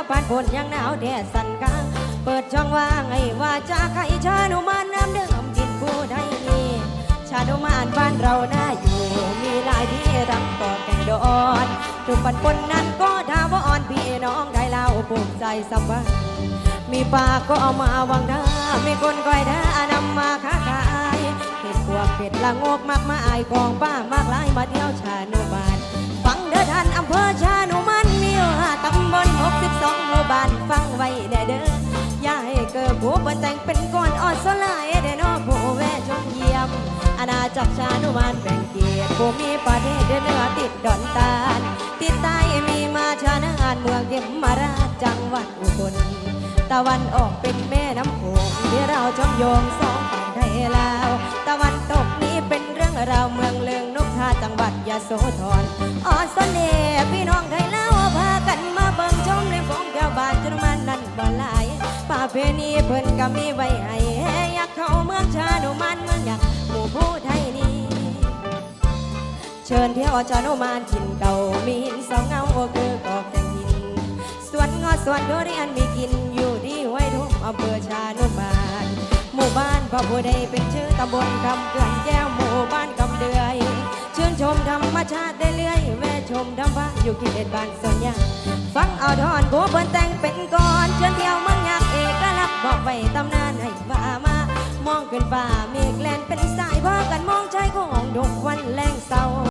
าผ่านผลยังหนาวแดดสั่นกลางเปิดช่องว่างให้ว่าจะใครชานุมานน้ำเดิมกินผู้ใดนี่ชานุมานบ้านเราน่าอยู่ มีหลายที่รำต่อแก่งดอนทุกปันปนนั้นก็ทาวอ่อนพี่น้องได้เล่าปลูกใจสบายมีปากก็เอามาวังดามีคนก้อยดานำมาค้าขายเห็ดพวกเป็ดละงกมากมายของป้ามากหลายมาเที่ยวชานุมานฟังเด้อท่านอำเภอชา ฟังไว้แน่เด้ออย่าให้เกิดผู้บ่แต่งเป็นก้อนอ่อนสลายได้นอผู้แวะชมเยี่ยมอาณาจักรชานุมานแบ่งเกียรติผู้มีประเทศเดือนเหนือติดดอนตาลติดใต้มีมาชานานเมืองเก็มมาราชจังหวัดอุบลตะวันออกเป็นแม่น้ำโขงที่เราจมโยงสองฝั่งไทยลาว ตะวันตกนี้เป็นเรื่องราวเมืองเลืองนกทาจังหวัดยะโสธรออสเน่พี่น้อ เพณีเพิ่นก็มีไว้ให้อยากเข้าเมืองชาโนมันเมืองอยากหมู่ผู้ไทยนี้เชิญเที่ยวจาโนมานถิ่นเก่ามีหินสองเงาคือกอกแตงหินสวนงอสวนทุเรียนมีกินอยู่ที่ห้วยทุ่งอำเภอชาโนมานหมู่บ้านพระผู้ใดเป็นชื่อตำบลคำเกลื่อนแก้วหมู่บ้านคำเดือยชื่นชมธรรมชาติได้เรื่อยแวะชมธรรมะอยู่กินเขตบ้านสวนยาง ตำนานให้ฟ้ามามองขึ้นฟ้าเมฆแลนเป็นสา